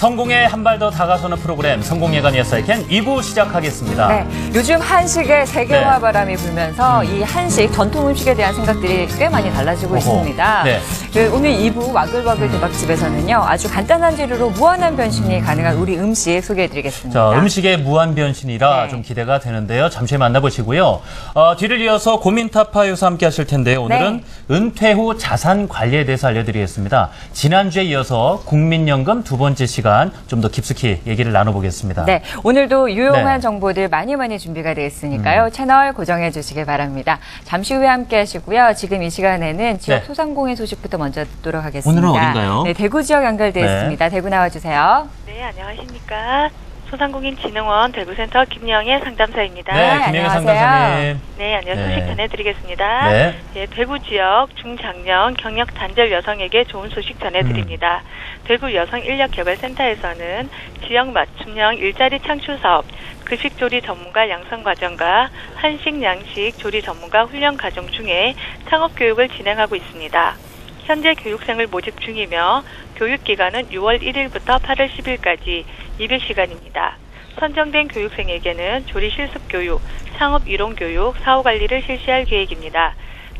성공에 한 발 더 다가서는 프로그램 성공예관 예사이캔 2부 시작하겠습니다. 네, 요즘 한식의 세계화 네. 바람이 불면서 이 한식 전통 음식에 대한 생각들이 꽤 많이 달라지고 어허. 있습니다. 네. 그 오늘 2부 와글와글 대박집에서는요 아주 간단한 재료로 무한한 변신이 가능한 우리 음식 소개해드리겠습니다. 자, 음식의 무한 변신이라 네. 좀 기대가 되는데요. 잠시 만나보시고요. 어, 뒤를 이어서 고민 타파 유사 함께 하실 텐데요. 오늘은 네. 은퇴 후 자산 관리에 대해서 알려드리겠습니다. 지난주에 이어서 국민연금 두 번째 시간 좀 더 깊숙이 얘기를 나눠보겠습니다. 네, 오늘도 유용한 네. 정보들 많이 많이 준비가 되어 있으니까요. 채널 고정해 주시길 바랍니다. 잠시 후에 함께 하시고요. 지금 이 시간에는 지역 네. 소상공인 소식부터 먼저 듣도록 하겠습니다. 오늘은 어딘가요? 네, 대구 지역 연결되어 네. 있습니다. 대구 나와주세요. 네, 안녕하십니까. 소상공인진흥원 대구센터 김영애 상담사입니다. 네, 김영애 안녕하세요. 상담사님. 네, 안녕하세요. 네. 소식 전해드리겠습니다. 네. 예, 대구 지역 중장년 경력 단절 여성에게 좋은 소식 전해드립니다. 음. 대구 여성 인력 개발센터에서는 지역 맞춤형 일자리 창출 사업, 급식 조리 전문가 양성 과정과 한식 양식 조리 전문가 훈련 과정 중에 창업 교육을 진행하고 있습니다. 현재 교육생을 모집 중이며 교육기간은 6월 1일부터 8월 10일까지 200시간입니다. 선정된 교육생에게는 조리 실습 교육, 창업 이론 교육, 사후 관리를 실시할 계획입니다.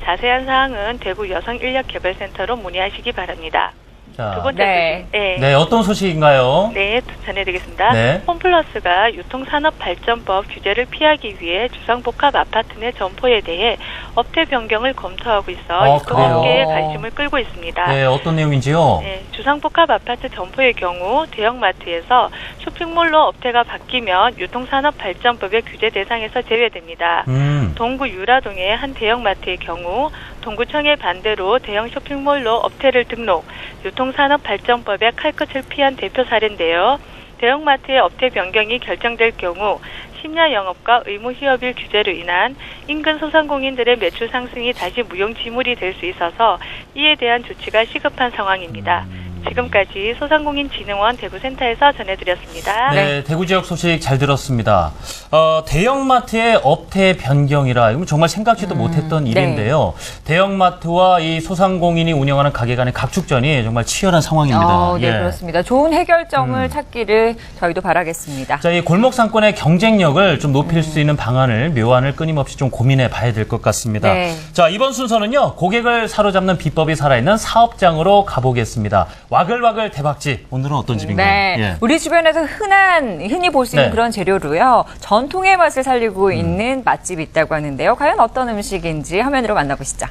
자세한 사항은 대구 여성 인력 개발센터로 문의하시기 바랍니다. 자, 두 번째 네. 소식. 네. 네, 어떤 소식인가요? 네, 전해드리겠습니다. 네. 홈플러스가 유통산업발전법 규제를 피하기 위해 주상복합 아파트 내 점포에 대해 업태 변경을 검토하고 있어 어, 유통업계의 그래요? 관심을 끌고 있습니다. 네, 어떤 내용인지요? 네, 주상복합 아파트 점포의 경우 대형마트에서 쇼핑몰로 업태가 바뀌면 유통산업발전법의 규제 대상에서 제외됩니다. 음, 동구 유라동의 한 대형마트의 경우 동구청의 반대로 대형 쇼핑몰로 업태를 등록, 유통 산업발전법의 칼끝을 피한 대표 사례인데요. 대형마트의 업태 변경이 결정될 경우 심야 영업과 의무 휴업일 규제로 인한 인근 소상공인들의 매출 상승이 다시 무용지물이 될 수 있어서 이에 대한 조치가 시급한 상황입니다. 지금까지 소상공인진흥원 대구센터에서 전해드렸습니다. 네, 대구 지역 소식 잘 들었습니다. 어, 대형마트의 업태 변경이라 이건 정말 생각지도 못했던 네. 일인데요. 대형마트와 이 소상공인이 운영하는 가게 간의 각축전이 정말 치열한 상황입니다. 어, 네, 예. 그렇습니다. 좋은 해결점을 음. 찾기를 저희도 바라겠습니다. 자, 이 골목 상권의 경쟁력을 좀 높일 수 있는 방안을 묘안을 끊임없이 좀 고민해 봐야 될 것 같습니다. 네. 자, 이번 순서는요. 고객을 사로잡는 비법이 살아있는 사업장으로 가보겠습니다. 와글와글 대박집. 오늘은 어떤 집인가요? 네, 예. 우리 주변에서 흔한 흔히 볼 수 있는 네. 그런 재료로요 전통의 맛을 살리고 있는 맛집이 있다고 하는데요. 과연 어떤 음식인지 화면으로 만나보시죠.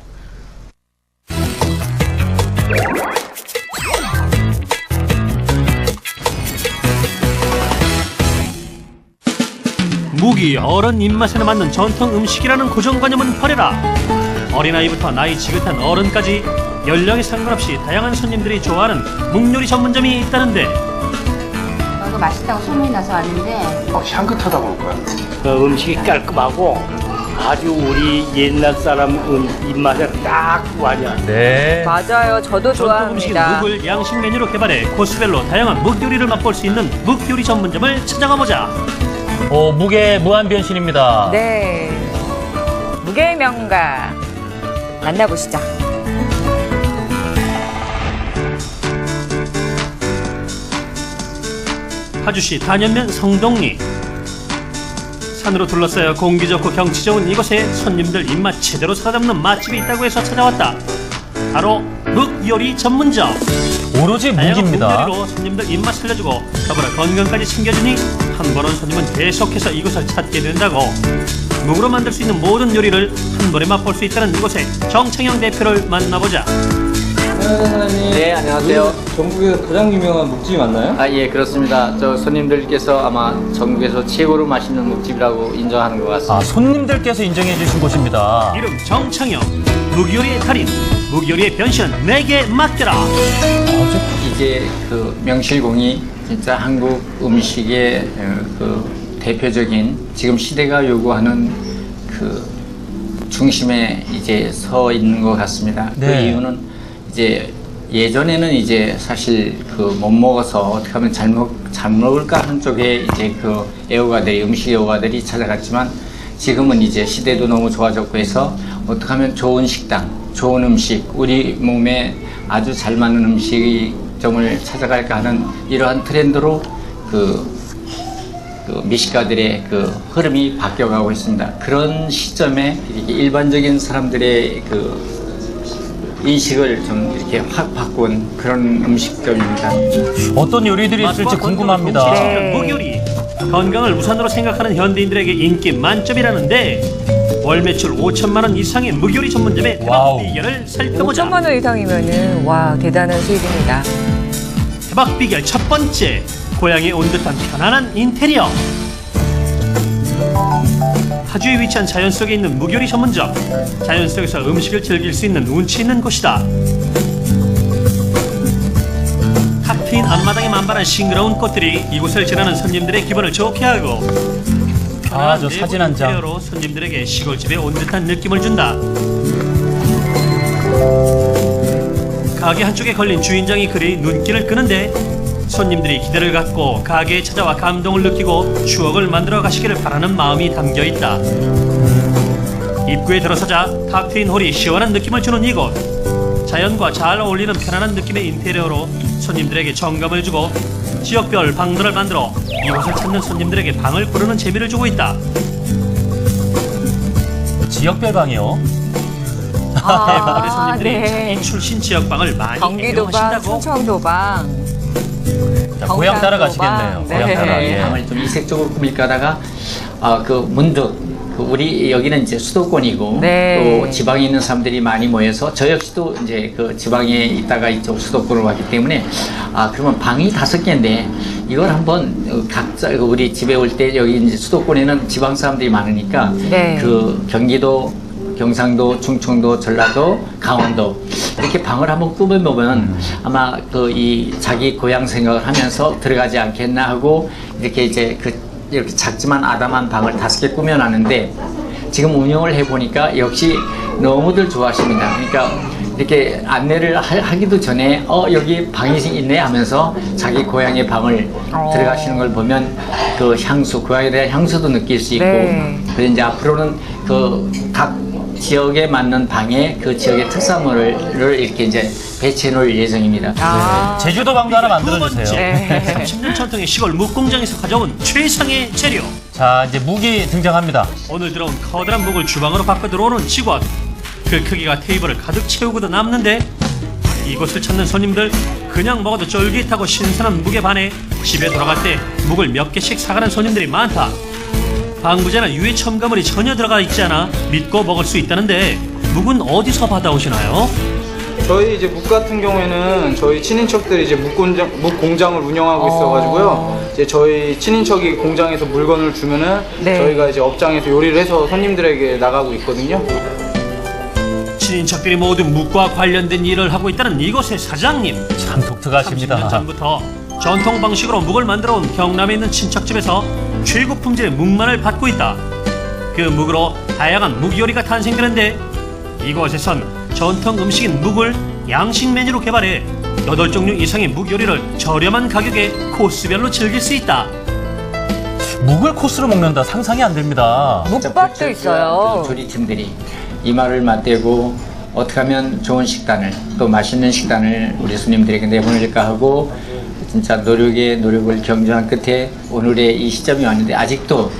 무기 어른 입맛에 맞는 전통 음식이라는 고정관념은 버려라. 어린아이부터 나이 지긋한 어른까지 연령에 상관없이 다양한 손님들이 좋아하는 묵요리 전문점이 있다는데 이거 맛있다고 소문이 나서 왔는데 막 향긋하다고 그럴까요? 그 음식이 깔끔하고 아주 우리 옛날 사람 음, 입맛에 딱 맞아. 네. 맞아요, 저도 전통 음식인 좋아합니다. 묵을 양식 메뉴로 개발해 코스별로 다양한 묵 요리를 맛볼 수 있는 묵 요리 전문점을 찾아가 보자. 어, 무게 무한 변신입니다. 네, 무게의 명가 만나보시죠. 파주시 단연면 성동리 산으로 둘러싸여 공기 좋고 경치 좋은 이곳에 손님들 입맛 제대로 사로잡는 맛집이 있다고 해서 찾아왔다. 바로 묵 요리 전문점. 오로지 무기입니다. 묵요리로 손님들 입맛 살려주고 더불어 건강까지 챙겨주니 한 번 온 손님은 계속해서 이곳을 찾게 된다고. 묵으로 만들 수 있는 모든 요리를 한 번에 맛볼 수 있다는 이곳의 정창영 대표를 만나보자. 사장님. 네, 안녕하세요. 이 전국에서 가장 유명한 묵집이 맞나요? 아, 예, 그렇습니다. 저 손님들께서 아마 전국에서 최고로 맛있는 묵집이라고 인정하는 것 같습니다. 아, 손님들께서 인정해 주신 곳입니다. 이름 정창영. 묵요리의 달인. 묵요리의 변신 내게 맡겨라. 이게 그 명실공히 진짜 한국 음식의 어, 그 대표적인 지금 시대가 요구하는 그 중심에 이제 서 있는 것 같습니다. 그 네. 이유는 이제 예전에는 이제 사실 그 못 먹어서 어떻게 하면 잘 먹, 잘 먹을까 하는 쪽에 이제 그 애호가들이 음식 애호가들이 찾아갔지만 지금은 이제 시대도 너무 좋아졌고 해서 어떻게 하면 좋은 식당, 좋은 음식, 우리 몸에 아주 잘 맞는 음식점을 찾아갈까 하는 이러한 트렌드로 그, 그 미식가들의 그 흐름이 바뀌어가고 있습니다. 그런 시점에 일반적인 사람들의 그 인식을 좀 이렇게 확 바꾼 그런 음식점입니다. 어떤 요리들이 있을지 궁금합니다. 네. 무교리. 건강을 우선으로 생각하는 현대인들에게 인기 만점이라는데 월 매출 5천만 원 이상의 무교리 전문점의. 대박 비결을 살펴보자. 5천만 원 이상이면은 와 대단한 수익입니다. 대박 비결 첫 번째 고향에 온 듯한 편안한 인테리어 파주에 위치한 자연 속에 있는 무교리 전문점. 자연 속에서 음식을 즐길 수 있는 운치 있는 곳이다. 탁 트인 앞마당에 만발한 싱그러운 꽃들이 이곳을 지나는 손님들의 기분을 좋게 하고 아, 저 사진 한 장. 인테리어로 손님들에게 시골집에 온 듯한 느낌을 준다. 가게 한쪽에 걸린 주인장이 그리 눈길을 끄는데 손님들이 기대를 갖고 가게에 찾아와 감동을 느끼고 추억을 만들어 가시기를 바라는 마음이 담겨 있다. 입구에 들어서자 탁 트인 홀이 시원한 느낌을 주는 이곳. 자연과 잘 어울리는 편안한 느낌의 인테리어로 손님들에게 정감을 주고 지역별 방들을 만들어 이곳을 찾는 손님들에게 방을 고르는 재미를 주고 있다. 지역별 방이요. 대부분의 아, 손님들이 네. 자기 출신 지역 방을 많이 경기도 방, 애용하신다고 충청도 방. 자, 고향 따라 가시겠네요. 고향 방. 따라. 네. 예. 방을 좀 이색적으로 꾸밀까 하다가 아, 그 문득 그 우리 여기는 이제 수도권이고 네. 또 지방에 있는 사람들이 많이 모여서 저 역시도 이제 그 지방에 있다가 이쪽 수도권으로 왔기 때문에 아 그러면 방이 다섯 개인데 이걸 한번 어, 각자 그 우리 집에 올 때 여기 이제 수도권에는 지방 사람들이 많으니까 네. 그 경기도 경상도, 충청도, 전라도, 강원도 이렇게 방을 한번 꾸며보면 아마 그 이 자기 고향 생각을 하면서 들어가지 않겠나 하고 이렇게 이제 그 이렇게 작지만 아담한 방을 다섯 개 꾸며놨는데 지금 운영을 해보니까 역시 너무들 좋아하십니다. 그러니까 이렇게 안내를 하- 하기도 전에 어 여기 방이 있네 하면서 자기 고향의 방을 어. 들어가시는 걸 보면 그 향수 고향에 대한 향수도 느낄 수 있고 네. 그래서 이제 앞으로는 그각 지역에 맞는 방에 그 지역의 특산물을 이렇게 이제 배치해 놓을 예정입니다. 아, 제주도 방도 하나 두 만들어 주세요. 네. 30년 전통의 시골 묵공장에서 가져온 최상의 재료. 자, 이제 무기 등장합니다. 오늘 들어온 커다란 묵을 주방으로 바꿔 들어오는 직원. 그 크기가 테이블을 가득 채우고도 남는데 이곳을 찾는 손님들 그냥 먹어도 쫄깃하고 신선한 묵에 반해 집에 돌아갈 때 묵을 몇 개씩 사가는 손님들이 많다. 방부제나 유해 첨가물이 전혀 들어가 있지 않아 믿고 먹을 수 있다는데 묵은 어디서 받아오시나요? 저희 이제 묵 같은 경우에는 저희 친인척들이 이제 묵 공장, 묵 공장을 운영하고 있어가지고요. 이제 저희 친인척이 공장에서 물건을 주면은 네. 저희가 이제 업장에서 요리를 해서 손님들에게 나가고 있거든요. 친인척들이 모두 묵과 관련된 일을 하고 있다는 이곳의 사장님. 참 30년 독특하십니다. 전부터 전통 방식으로 묵을 만들어 온 경남에 있는 친척집에서 최고 품질의 묵만을 받고 있다. 그 묵으로 다양한 묵 요리가 탄생되는데 이곳에선 전통 음식인 묵을 양식 메뉴로 개발해 8종류 이상의 묵 요리를 저렴한 가격에 코스별로 즐길 수 있다. 묵을 코스로 먹는다. 상상이 안 됩니다. 묵밥도 있어요. 그 조리팀들이 이 말을 맞대고 어떻게 하면 좋은 식단을 또 맛있는 식단을 우리 손님들에게 내보낼까 하고 진짜 노력에 노력을 경주한 끝에 오늘의 이 시점이 왔는데 아직도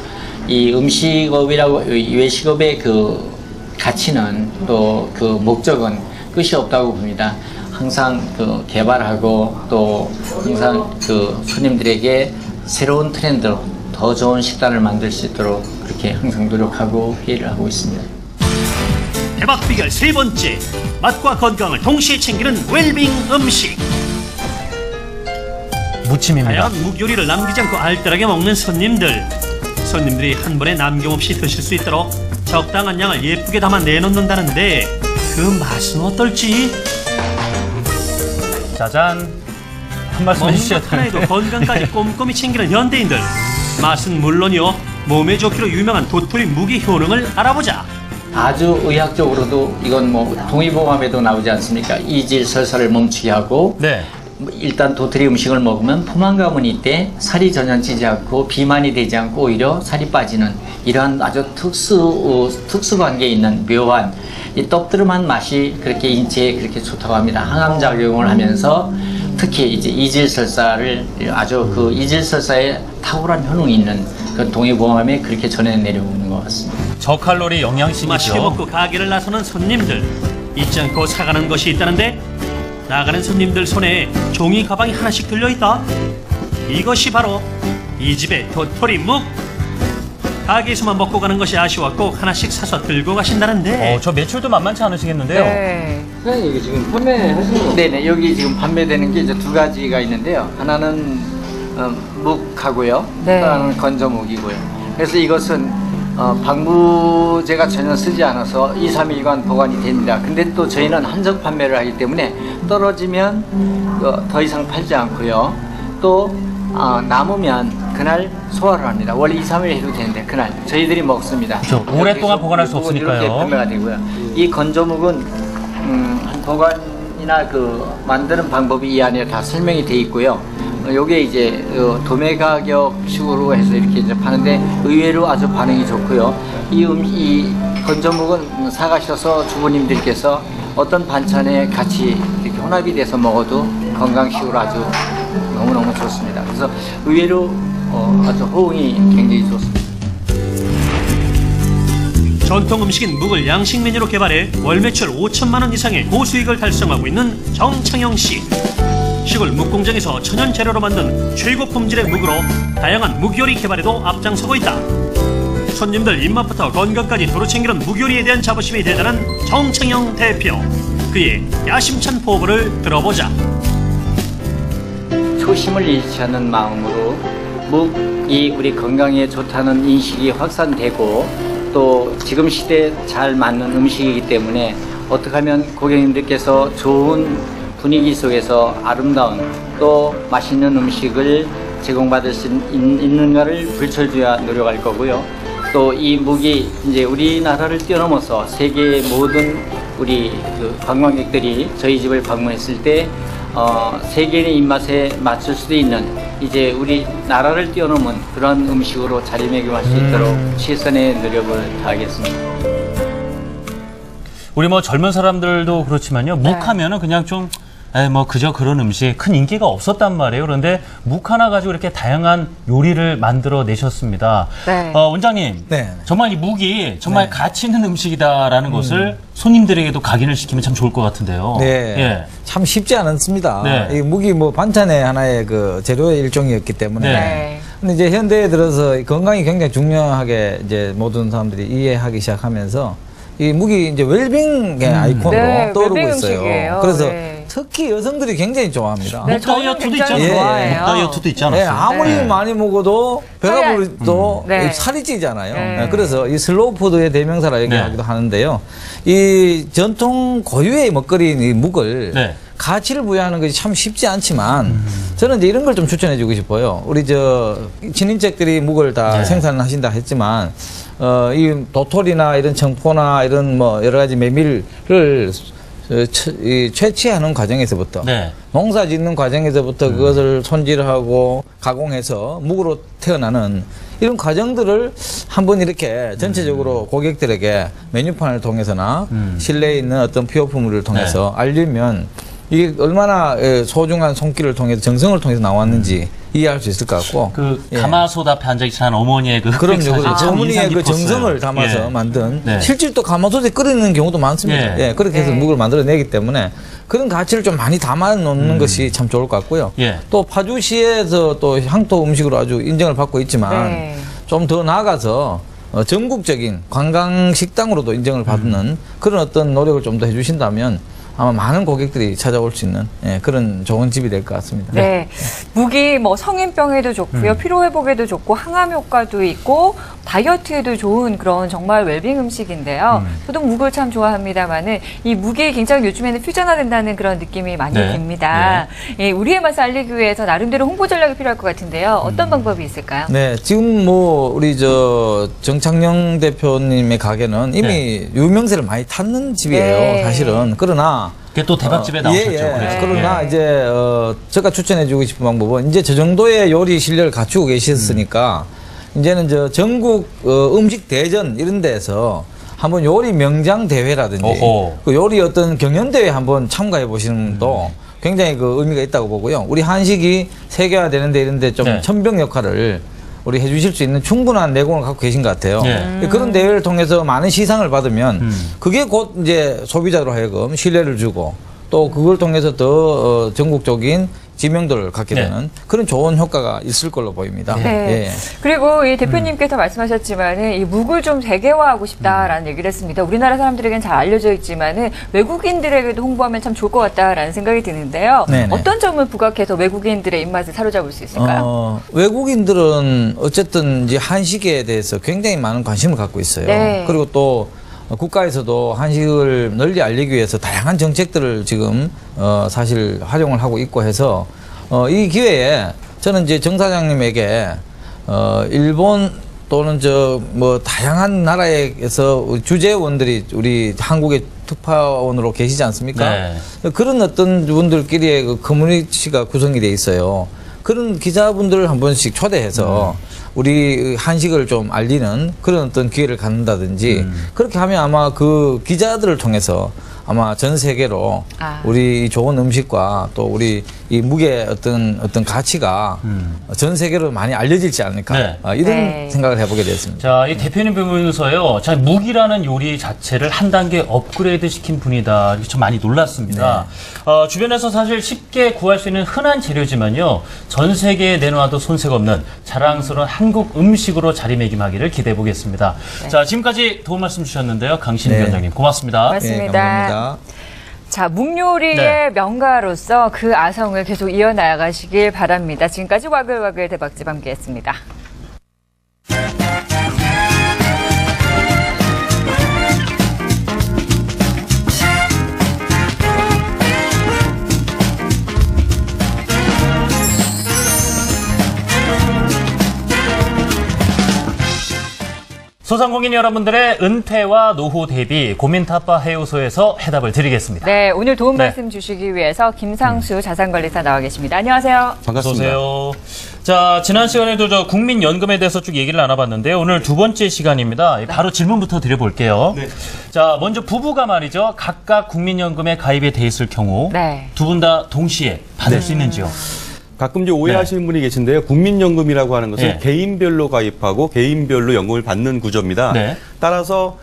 이 음식업이라고 이 외식업의 그 가치는 또 그 목적은 끝이 없다고 봅니다. 항상 그 개발하고 또 항상 그 손님들에게 새로운 트렌드로 더 좋은 식단을 만들 수 있도록 그렇게 항상 노력하고 회의를 하고 있습니다. 대박 비결 세 번째. 맛과 건강을 동시에 챙기는 웰빙 음식. 무침입니다. 묵 요리를 남기지 않고 알뜰하게 먹는 손님들. 손님들이 한 번에 남김없이 드실 수 있도록 적당한 양을 예쁘게 담아 내놓는다는데 그 맛은 어떨지? 짜잔. 한 말씀 것 하나에도. 건강까지 꼼꼼히 챙기는 현대인들. 맛은 물론이요. 몸에 좋기로 유명한 도토리 묵의 효능을 알아보자. 아주 의학적으로도 이건 뭐 동의보감에도 나오지 않습니까? 이질 설사를 멈추게 하고 네. 뭐 일단 도토리 음식을 먹으면 포만감은 있대 살이 전혀 찌지 않고 비만이 되지 않고 오히려 살이 빠지는 이러한 아주 특수 어, 특수 관계에 있는 묘한 이 떡드름한 맛이 그렇게 인체에 그렇게 좋다고 합니다. 항암 작용을 하면서 특히 이제 이질설사를 아주 그 이질설사에 탁월한 효능이 있는 그 동해보암에 그렇게 전해 내려오는 것 같습니다. 저칼로리 맛있게 영양식이죠. 먹고 가게를 나서는 손님들 잊지 않고 사가는 것이 있다는데 나가는 손님들 손에 종이 가방이 하나씩 들려있다 이것이 바로 이 집의 도토리 묵 가게에서만 먹고 가는 것이 아쉬웠고 하나씩 사서 들고 가신다는데 어, 저 매출도 만만치 않으시겠는데요. 네. 사장님 이게 지금 판매하시는 거 네네 여기 지금 판매되는 게 이제 두 가지가 있는데요. 하나는 어, 묵하고요. 네. 또 하나는 건조묵이고요. 그래서 이것은 어, 방부제가 전혀 쓰지 않아서 2, 3일간 보관이 됩니다. 근데 또 저희는 한정 판매를 하기 때문에 떨어지면 어, 더 이상 팔지 않고요. 또 어, 남으면 그날 소화를 합니다. 원래 2, 3일 해도 되는데 그날 저희들이 먹습니다. 그렇죠. 오랫동안 보관할 수 없으니까요. 이렇게 판매가 되고요. 이 건조묵은 음, 한 보관 이나 그 만드는 방법이 이 안에 다 설명이 돼 있고요. 어, 요게 이제 어, 도매 가격식으로 해서 이렇게 이제 파는데 의외로 아주 반응이 좋고요. 이, 음, 이 건조묵은 사가셔서 주부님들께서 어떤 반찬에 같이 이렇게 혼합이 돼서 먹어도 건강식으로 아주 너무너무 좋습니다. 그래서 의외로 어, 아주 호응이 굉장히 좋습니다. 전통 음식인 묵을 양식 메뉴로 개발해 월 매출 5천만 원 이상의 고수익을 달성하고 있는 정창영 씨. 시골 묵 공장에서 천연 재료로 만든 최고 품질의 묵으로 다양한 묵 요리 개발에도 앞장서고 있다. 손님들 입맛부터 건강까지 두루 챙기는 묵 요리에 대한 자부심이 대단한 정창영 대표. 그의 야심찬 포부를 들어보자. 초심을 잃지 않는 마음으로 묵이 우리 건강에 좋다는 인식이 확산되고 또 지금 시대에 잘 맞는 음식이기 때문에 어떻게 하면 고객님들께서 좋은 분위기 속에서 아름다운 또 맛있는 음식을 제공받을 수 있- 있는가를 불철주야 노력할 거고요. 또이 묵이 이제 우리나라를 뛰어넘어서 세계 모든 우리 그 관광객들이 저희 집을 방문했을 때 어, 세계인의 입맛에 맞출 수도 있는 이제 우리 나라를 뛰어넘은 그런 음식으로 자리매김할 수 있도록 최선의 노력을 다하겠습니다. 우리 뭐 젊은 사람들도 그렇지만요. 묵하면은 그냥 좀, 에, 뭐 그저 그런 음식 큰 인기가 없었단 말이에요. 그런데 묵 하나 가지고 이렇게 다양한 요리를 만들어 내셨습니다. 네. 어, 원장님. 네. 정말 이 묵이 정말 가치 있는 음식이다라는 것을 손님들에게도 각인을 시키면 참 좋을 것 같은데요. 네. 예. 참 쉽지 않았습니다. 네. 이 무기 뭐 반찬의 하나의 그 재료의 일종이었기 때문에. 네. 근데 이제 현대에 들어서 이 건강이 굉장히 중요하게 이제 모든 사람들이 이해하기 시작하면서 이 무기 이제 웰빙의 아이콘으로 네, 떠오르고 있어요. 음식이에요. 그래서 네. 특히 여성들이 굉장히 좋아합니다. 네, 묵 저는 다이어트도 굉장히 있잖아요. 좋아해요. 묵 다이어트도 있지 예, 않았어요? 아무리 네. 많이 먹어도 배가 부르도 음. 네. 살이 찌잖아요. 네. 예, 그래서 이 슬로우 푸드의 대명사라 얘기하기도 네. 하는데요. 이 전통 고유의 먹거리인 이 묵을 네. 가치를 부여하는 것이 참 쉽지 않지만 저는 이제 이런 걸 좀 추천해 주고 싶어요. 우리 저 친인척들이 묵을 다 네. 생산을 하신다 했지만 어, 이 도토리나 이런 청포나 이런 뭐 여러 가지 메밀을 채취하는 과정에서부터 네. 농사 짓는 과정에서부터 그것을 손질하고 가공해서 묵으로 태어나는 이런 과정들을 한번 이렇게 전체적으로 고객들에게 메뉴판을 통해서나 실내에 있는 어떤 피오품을 통해서 알리면 이게 얼마나 에, 소중한 손길을 통해서 정성을 통해서 나왔는지 이해할 수 있을 것 같고 그 예. 가마솥 앞에 앉아 계신 어머니의 그 그럼요. 참 어머니의 그. 정성을 담아서 예. 만든 네. 실제로 또 가마솥에 끓이는 경우도 많습니다. 예. 예, 그렇게 해서 네. 묵을 만들어내기 때문에 그런 가치를 좀 많이 담아 놓는 것이 참 좋을 것 같고요. 음. 예. 또 파주시에서 또 향토 음식으로 아주 인정을 받고 있지만 네. 좀더 나아가서 어, 전국적인 관광 식당으로도 인정을 받는 음. 그런 어떤 노력을 좀 더 해주신다면 아마 많은 고객들이 찾아올 수 있는 예, 그런 좋은 집이 될 것 같습니다. 네. 묵이 뭐 성인병에도 좋고요. 피로 회복에도 좋고 항암 효과도 있고 다이어트에도 좋은 그런 정말 웰빙 음식인데요. 저도 묵을 참 좋아합니다만은 이 묵이 굉장히 요즘에는 퓨전화된다는 그런 느낌이 많이 네. 듭니다. 예, 우리의 맛을 알리기 위해서 나름대로 홍보 전략이 필요할 것 같은데요. 어떤 방법이 있을까요? 네, 지금 뭐 우리 저 정창영 대표님의 가게는 이미 유명세를 많이 탔는 집이에요, 네. 사실은. 그러나 그게 또 대박집에 어, 나오셨죠. 예, 예. 그래서. 그러나 예. 이제 어, 제가 추천해주고 싶은 방법은 이제 저 정도의 요리 실력을 갖추고 계셨으니까 이제는 저 전국 어, 음식 대전 이런 데서 한번 요리 명장 대회라든지 오호. 그 요리 어떤 경연 대회 한번 참가해 보시는 것도 굉장히 그 의미가 있다고 보고요. 우리 한식이 세계화 되는데 이런데 좀 네. 천병 역할을 우리 해주실 수 있는 충분한 내공을 갖고 계신 것 같아요. 네. 그런 대회를 통해서 많은 시상을 받으면 음. 그게 곧 이제 소비자로 하여금 신뢰를 주고 또 그걸 통해서 더 어, 전국적인 지명도를 갖게 네. 되는 그런 좋은 효과가 있을 걸로 보입니다. 네. 예. 그리고 이 음. 대표님께서 말씀하셨지만은 이 묵을 좀 세계화하고 싶다라는 얘기를 했습니다. 우리나라 사람들에겐 잘 알려져 있지만은 외국인들에게도 홍보하면 참 좋을 것 같다라는 생각이 드는데요. 네네. 어떤 점을 부각해서 외국인들의 입맛을 사로잡을 수 있을까요? 어, 외국인들은 어쨌든 이제 한식에 대해서 굉장히 많은 관심을 갖고 있어요. 네. 그리고 또 국가에서도 한식을 널리 알리기 위해서 다양한 정책들을 지금 어, 사실 활용을 하고 있고 해서 어, 이 기회에 저는 이제 정 사장님에게 어, 일본 또는 저 뭐 다양한 나라에서 주재원들이 우리 한국의 특파원으로 계시지 않습니까? 네. 그런 어떤 분들끼리의 그 커뮤니티가 구성이 돼 있어요. 그런 기자분들을 한 번씩 초대해서 우리 한식을 좀 알리는 그런 어떤 기회를 갖는다든지 그렇게 하면 아마 그 기자들을 통해서 아마 전 세계로 아. 우리 이 좋은 음식과 또 우리 이 무게 어떤 어떤 가치가 전 세계로 많이 알려질지 않을까 네. 어, 이런 네. 생각을 해보게 됐습니다. 자, 이 대표님 보면서요. 자, 묵이라는 요리 자체를 한 단계 업그레이드 시킨 분이다. 이렇게 좀 많이 놀랐습니다. 어, 주변에서 사실 쉽게 구할 수 있는 흔한 재료지만요. 전 세계에 내놓아도 손색 없는 자랑스러운 한국 음식으로 자리매김하기를 기대해 보겠습니다. 자, 지금까지 도움 말씀 주셨는데요. 강신 네. 위원장님 고맙습니다. 고맙습니다. 예, 감사합니다. 자, 묵요리의 네. 명가로서 그 아성을 계속 이어나가시길 바랍니다. 지금까지 와글와글 대박집 함께했습니다. 소상공인 여러분들의 은퇴와 노후 대비 고민 타파 해우소에서 해답을 드리겠습니다. 네, 오늘 도움 네. 말씀 주시기 위해서 김상수 자산관리사 나와 계십니다. 안녕하세요. 어서 오세요. 자, 지난 시간에도 저 국민연금에 대해서 쭉 얘기를 나눠봤는데요. 오늘 두 번째 시간입니다. 바로 질문부터 드려볼게요. 자, 먼저 부부가 말이죠. 각각 국민연금에 가입이 돼 있을 경우 네. 두분 다 동시에 받을 수 있는지요? 가끔 이제 오해하시는 분이 계신데요. 국민연금이라고 하는 것은 네. 개인별로 가입하고 개인별로 연금을 받는 구조입니다. 네. 따라서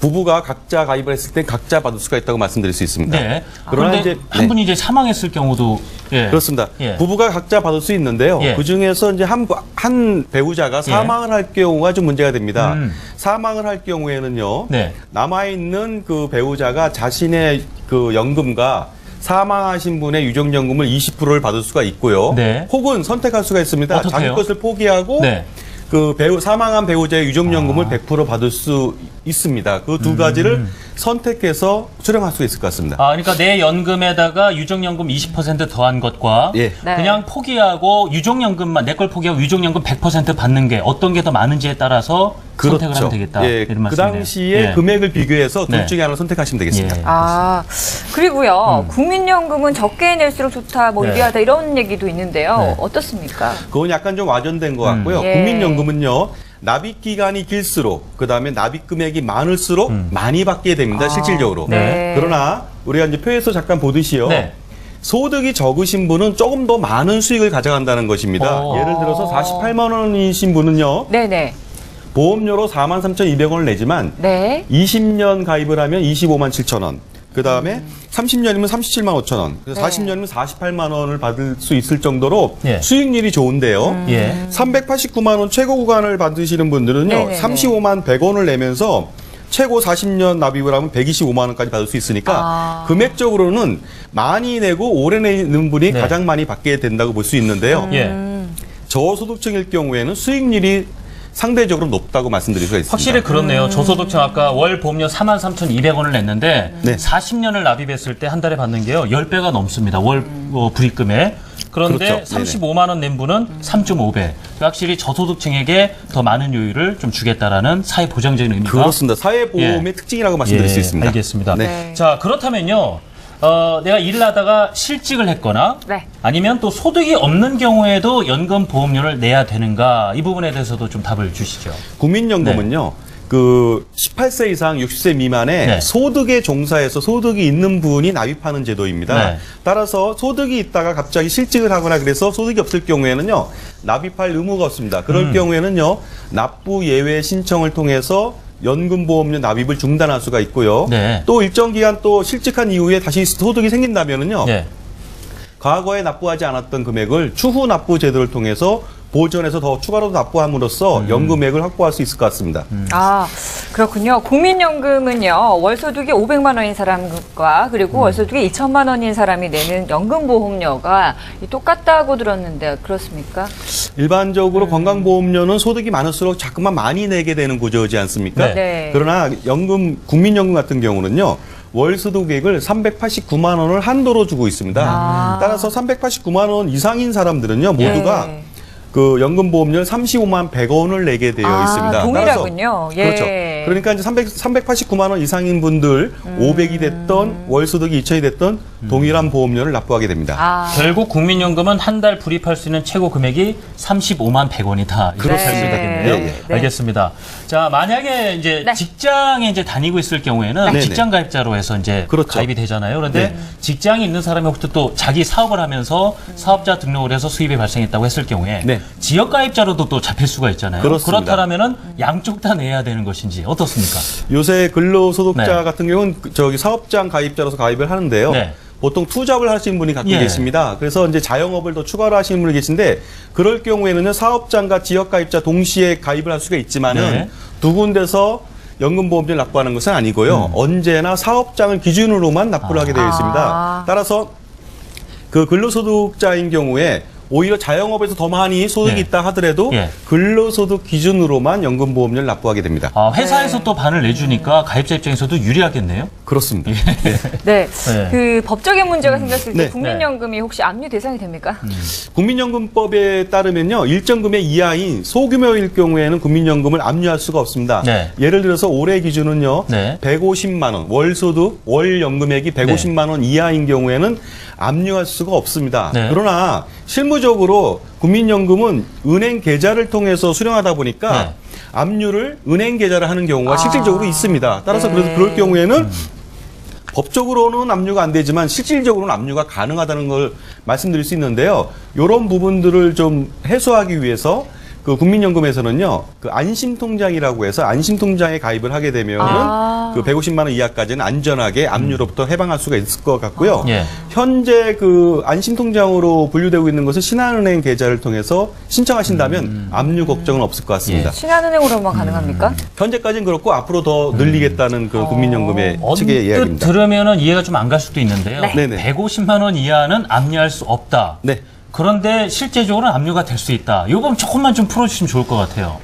부부가 각자 가입을 했을 때 각자 받을 수가 있다고 말씀드릴 수 있습니다. 네. 그러나 그런데 이제 한 네. 분이 이제 사망했을 경우도 예. 그렇습니다. 예. 부부가 각자 받을 수 있는데요. 예. 그 중에서 이제 한, 한 배우자가 사망을 할 경우가 좀 문제가 됩니다. 음. 사망을 할 경우에는요. 네. 남아 있는 그 배우자가 자신의 그 연금과 사망하신 분의 유족연금을 20%를 받을 수가 있고요. 네. 혹은 선택할 수가 있습니다. 어떻게요? 자기 것을 포기하고 네. 그 배우 사망한 배우자의 유족연금을 아. 100% 받을 수 있습니다. 그 두 가지를 선택해서 수령할 수 있을 것 같습니다. 음. 아, 그러니까 내 연금에다가 유족연금 20% 더한 것과 예. 네. 그냥 포기하고 유족연금만 내 걸 포기하고 유족연금 100% 받는 게 어떤 게 더 많은지에 따라서 선택을 하면 되겠다. 예, 이런 그 말씀이네요. 당시에 예. 금액을 비교해서 둘 네. 중에 하나를 선택하시면 되겠습니다. 예. 아, 그리고요. 국민연금은 적게 낼수록 좋다, 뭐 네. 유리하다 이런 얘기도 있는데요. 네. 어떻습니까? 그건 약간 좀 와전된 것 같고요. 예. 국민연금은요. 납입 기간이 길수록 그다음에 납입 금액이 많을수록 음. 많이 받게 됩니다. 실질적으로. 네. 그러나 우리가 이제 표에서 잠깐 보듯이요. 네. 소득이 적으신 분은 조금 더 많은 수익을 가져간다는 것입니다. 어. 예를 들어서 48만 원이신 분은요. 네네. 보험료로 43,200원을 내지만 네. 20년 가입을 하면 25만 7천 원. 그 다음에 30년이면 37만 5천 원. 네. 40년이면 48만 원을 받을 수 있을 정도로 예. 수익률이 좋은데요. 예. 389만 원 최고 구간을 받으시는 분들은요. 네네네. 35만 100원을 내면서 최고 40년 납입을 하면 125만 원까지 받을 수 있으니까 아. 금액적으로는 많이 내고 오래 내는 분이 네. 가장 많이 받게 된다고 볼 수 있는데요. 예. 저소득층일 경우에는 수익률이 상대적으로 높다고 말씀드릴 수가 있습니다. 확실히 그렇네요. 저소득층 아까 월 보험료 43,200원을 냈는데 네. 40년을 납입했을 때 한 달에 받는 게요. 10배가 넘습니다. 월 어, 불입금에. 그런데 그렇죠. 35만 원 낸 분은 3.5배. 확실히 저소득층에게 더 많은 요율을 좀 주겠다라는 사회 보장적인 의미가 그렇습니다. 사회보험의 예. 특징이라고 말씀드릴 예, 수 있습니다. 알겠습니다. 네. 자, 그렇다면요. 어, 내가 일을 하다가 실직을 했거나 네. 아니면 또 소득이 없는 경우에도 연금 보험료를 내야 되는가 이 부분에 대해서도 좀 답을 주시죠. 국민연금은요. 그 18세 이상 60세 미만의 네. 소득에 종사해서 소득이 있는 분이 납입하는 제도입니다. 네. 따라서 소득이 있다가 갑자기 실직을 하거나 그래서 소득이 없을 경우에는요 납입할 의무가 없습니다. 그럴 음. 경우에는요 납부 예외 신청을 통해서 연금보험료 납입을 중단할 수가 있고요. 네. 또 일정 기간 또 실직한 이후에 다시 소득이 생긴다면은요 예. 과거에 납부하지 않았던 금액을 추후 납부 제도를 통해서 보전해서 더 추가로 납부함으로써 음. 연금액을 확보할 수 있을 것 같습니다. 아, 그렇군요. 국민연금은요, 월소득이 500만 원인 사람과 그리고 월소득이 2천만 원인 사람이 내는 연금보험료가 이 똑같다고 들었는데, 그렇습니까? 일반적으로 건강보험료는 소득이 많을수록 자꾸만 많이 내게 되는 구조이지 않습니까? 네. 네. 그러나 연금 국민연금 같은 경우는요. 월 소득액을 389만 원을 한도로 주고 있습니다. 아. 따라서 389만 원 이상인 사람들은요 모두가 네. 그 연금보험료를 35만 100원을 내게 되어 아, 있습니다. 동일하군요. 예. 그렇죠. 그러니까 이제 300, 389만 원 이상인 분들 음. 500이 됐던 월 소득이 2천이 됐던 동일한 보험료를 납부하게 됩니다. 아, 결국 국민연금은 한 달 불입할 수 있는 최고 금액이 35만 100원이다. 이렇게 그렇습니다. 할수 있겠네요. 네, 네. 알겠습니다. 자, 만약에 이제 네. 직장에 이제 다니고 있을 경우에는 네. 직장 가입자로 해서 이제 그렇죠. 가입이 되잖아요. 그런데 네. 직장이 있는 사람이 혹시 또 자기 사업을 하면서 사업자 등록을 해서 수입이 발생했다고 했을 경우에 네. 지역 가입자로도 또 잡힐 수가 있잖아요. 그렇습니다. 그렇다면은 양쪽 다 내야 되는 것인지 어떻습니까? 요새 근로소득자 네. 같은 경우는 그- 저기 사업장 가입자로서 가입을 하는데요. 네. 보통 투잡을 하시는 분이 가끔 예. 계십니다. 그래서 이제 자영업을 더 추가로 하시는 분이 계신데 그럴 경우에는요 사업장과 지역 가입자 동시에 가입을 할 수가 있지만은 네. 두 군데서 연금보험료를 납부하는 것은 아니고요. 언제나 사업장을 기준으로만 납부를 하게 되어 있습니다. 아. 따라서 그 근로소득자인 경우에 오히려 자영업에서 더 많이 소득이 네. 있다 하더라도 예. 근로소득 기준으로만 연금보험료를 납부하게 됩니다. 아, 회사에서 또 반을 내주니까 가입자 입장에서도 유리하겠네요. 그렇습니다. 네. 네. 그 법적인 문제가 생겼을 때 네. 국민연금이 혹시 압류 대상이 됩니까? 국민연금법에 따르면요 일정 금액 이하인 소규모일 경우에는 국민연금을 압류할 수가 없습니다. 네. 예를 들어서 올해 기준은요 네. 150만 원 월소득 월 연금액이 150만 원 이하인 경우에는 압류할 수가 없습니다. 네. 그러나 실무적으로 국민연금은 은행 계좌를 통해서 수령하다 보니까 네. 압류를 은행 계좌를 하는 경우가 아. 실질적으로 있습니다. 따라서 그래서 네. 그럴 경우에는 법적으로는 압류가 안 되지만 실질적으로는 압류가 가능하다는 걸 말씀드릴 수 있는데요. 이런 부분들을 좀 해소하기 위해서 그 국민연금에서는요, 그 안심통장이라고 해서 안심통장에 가입을 하게 되면은 아. 그 150만 원 이하까지는 안전하게 압류로부터 해방할 수가 있을 것 같고요. 예. 현재 그 안심통장으로 분류되고 있는 것은 신한은행 계좌를 통해서 신청하신다면 압류 걱정은 없을 것 같습니다. 신한은행으로만 가능합니까? 현재까지는 그렇고 앞으로 더 늘리겠다는 그 국민연금의 측의 언뜻 이야기입니다. 들으면은 이해가 좀 안 갈 수도 있는데요. 네. 네네. 150만 원 이하는 압류할 수 없다. 네. 그런데 실제적으로는 압류가 될 수 있다. 요건 조금만 좀 풀어주시면 좋을 것 같아요.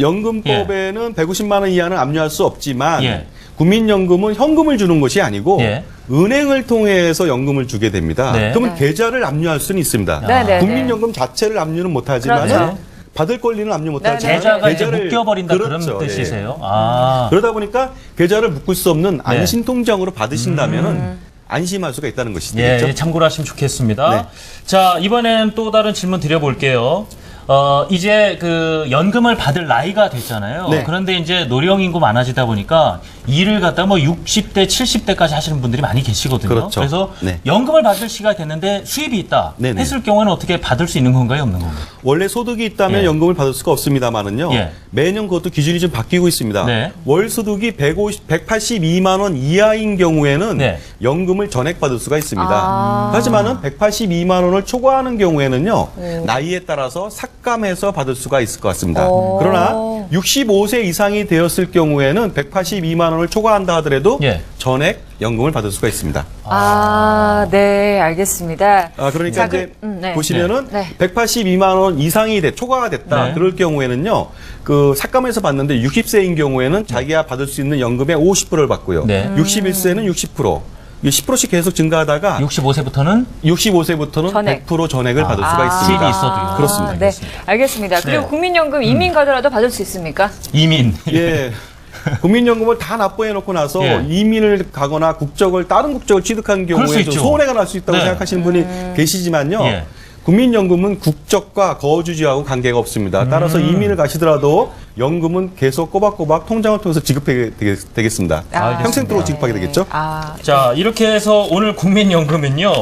연금법에는 150만 원 이하는 압류할 수 없지만 예. 국민연금은 현금을 주는 것이 아니고 예. 은행을 통해서 연금을 주게 됩니다. 네. 그러면 계좌를 압류할 수는 있습니다. 네, 네, 국민연금 자체를 압류는 못하지만 그렇죠. 받을 권리는 압류 네, 못하지만 계좌가 계좌를- 묶여버린다 그렇죠. 그런 예. 뜻이세요. 아. 그러다 보니까 계좌를 묶을 수 없는 네. 안심통장으로 받으신다면 은 안심할 수가 있다는 것이죠. 예, 예, 참고를 하시면 좋겠습니다. 네. 자, 이번엔 또 다른 질문 드려볼게요. 어, 이제 그 연금을 받을 나이가 됐잖아요. 네. 그런데 이제 노령 인구 많아지다 보니까 일을 갖다 뭐 60대, 70대까지 하시는 분들이 많이 계시거든요. 그렇죠. 래서 네. 연금을 받을 시기가 됐는데 수입이 있다 네네. 했을 경우에는 어떻게 받을 수 있는 건가요, 없는 건가요? 원래 소득이 있다면 예. 연금을 받을 수가 없습니다만은요. 예. 매년 그것도 기준이 좀 바뀌고 있습니다. 네. 월 소득이 150, 182만 원 이하인 경우에는 네. 연금을 전액 받을 수가 있습니다. 아. 하지만은 182만 원을 초과하는 경우에는요. 나이에 따라서 삭 감해서 받을 수가 있을 것 같습니다. 오. 그러나 65세 이상이 되었을 경우에는 182만 원을 초과한다 하더라도 예. 전액 연금을 받을 수가 있습니다. 아, 네, 알겠습니다. 아, 그러니까 자, 이제 그- 음, 네. 보시면은 네. 182만 원 이상이 돼 초과가 됐다. 네. 그럴 경우에는요. 그 삭감해서 받는데 60세인 경우에는 자기가 받을 수 있는 연금의 50%를 받고요. 네. 61세는 60%. 이 10%씩 계속 증가하다가 65세부터는 65세부터는 전액. 100% 전액을 받을 수가 아. 있습니다. 수입이 있어도요. 그렇습니다. 네, 알겠습니다. 그리고 네. 국민연금 이민 가더라도 받을 수 있습니까? 이민. 예. 국민연금을 다 납부해 놓고 나서 예. 이민을 가거나 국적을 다른 국적을 취득한 그럴 경우에 좀 있죠. 손해가 날 수 있다고 네. 생각하시는 분이 계시지만요. 음. 그 예. 국민연금은 국적과 거주지하고 관계가 없습니다. 따라서 이민을 가시더라도 연금은 계속 꼬박꼬박 통장을 통해서 지급하게 되겠, 되겠습니다. 아, 평생도록 지급하게 되겠죠? 아, 자, 이렇게 해서 오늘 국민연금은요,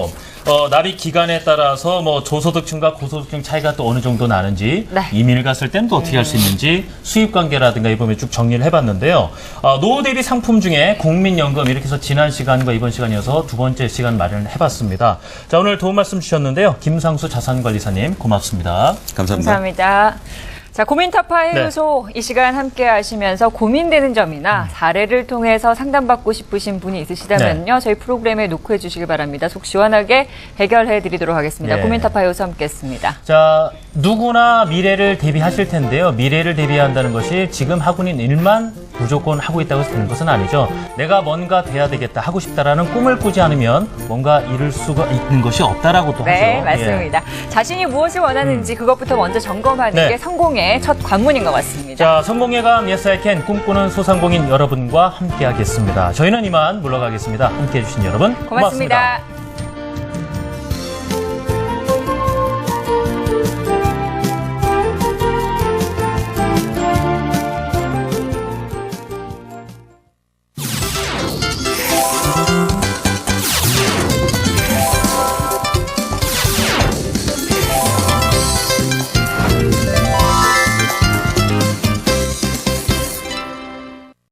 어, 납입 기간에 따라서 뭐 조소득층과 고소득층 차이가 또 어느 정도 나는지, 네. 이민을 갔을 땐 또 어떻게 할 수 있는지, 수입 관계라든가 이번에 쭉 정리를 해봤는데요. 어, 노후 대비 상품 중에 국민연금 이렇게 해서 지난 시간과 이번 시간이어서 두 번째 시간 마련을 해봤습니다. 자, 오늘 도움 말씀 주셨는데요. 김상수 자산관리사님, 고맙습니다. 감사합니다. 감사합니다. 자, 고민타파 해요소 이 시간 함께 하시면서 고민되는 점이나 사례를 통해서 상담받고 싶으신 분이 있으시다면요. 저희 프로그램에 녹화해 주시기 바랍니다. 속 시원하게 해결해 드리도록 하겠습니다. 예. 고민타파 해요소 함께 했습니다. 자, 누구나 미래를 대비하실 텐데요. 미래를 대비한다는 것이 지금 하고 있는 일만 무조건 하고 있다고 되는 것은 아니죠. 내가 뭔가 돼야 되겠다, 하고 싶다라는 꿈을 꾸지 않으면 뭔가 이룰 수가 있는 것이 없다라고 또 네, 하죠. 맞습니다. 자신이 무엇을 원하는지 그것부터 먼저 점검하는 네. 게 성공의 첫 관문인 것 같습니다. 자, 성공의 감 예사이캔 꿈꾸는 소상공인 여러분과 함께하겠습니다. 저희는 이만 물러가겠습니다. 함께해 주신 여러분 고맙습니다. 고맙습니다.